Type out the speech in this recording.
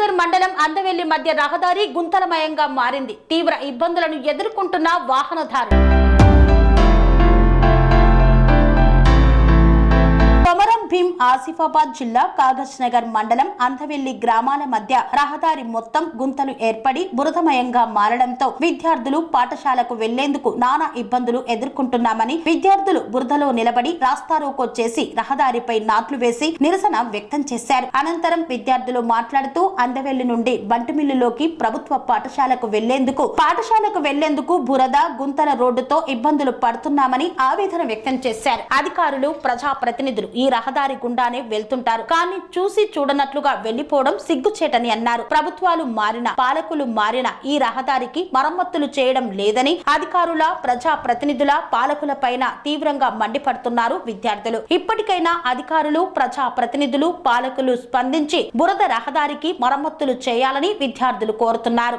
నగర్ మండలం అందవెల్లి మధ్య రహదారి గుంతలమయంగా మారింది. తీవ్ర ఇబ్బందులను ఎదుర్కొంటున్న వాహనదారులు భీం ఆసిఫాబాద్ జిల్లా కాగజ్ నగర్ మండలం అంధవెల్లి గ్రామాల మధ్య రహదారి మొత్తం గుంతలు ఏర్పడి బురదమయంగా మారడంతో విద్యార్థులు పాఠశాలకు వెళ్ళేందుకు నానా ఇబ్బందులు ఎదుర్కొంటున్నామని విద్యార్థులు బురదలో నిలబడి రాస్తారోకో చేసి రహదారిపై నాట్లు వేసి నిరసన వ్యక్తం చేశారు. అనంతరం విద్యార్థులు మాట్లాడుతూ అందవెల్లి నుండి బంటిమిల్లులోకి ప్రభుత్వ పాఠశాలకు వెళ్ళేందుకు పాఠశాలకు వెళ్ళేందుకు బురద గుంతల రోడ్డుతో ఇబ్బందులు పడుతున్నామని ఆవేదన వ్యక్తం చేశారు. అధికారులు ప్రజా ప్రతినిధులు ఈ రహదారి గుండానే వెళ్తుంటారు. కానీ చూసి చూడనట్లుగా వెళ్ళిపోవడం సిగ్గుచేటని అన్నారు. ప్రభుత్వాలు మారిన పాలకులు మారిన ఈ రహదారికి మరమ్మతులు చేయడం లేదని అధికారుల ప్రజా ప్రతినిధుల పాలకుల పైన తీవ్రంగా మండిపడుతున్నారు విద్యార్థులు. ఇప్పటికైనా అధికారులు ప్రజా ప్రతినిధులు పాలకులు స్పందించి బురద రహదారికి మరమ్మతులు చేయాలని విద్యార్థులు కోరుతున్నారు.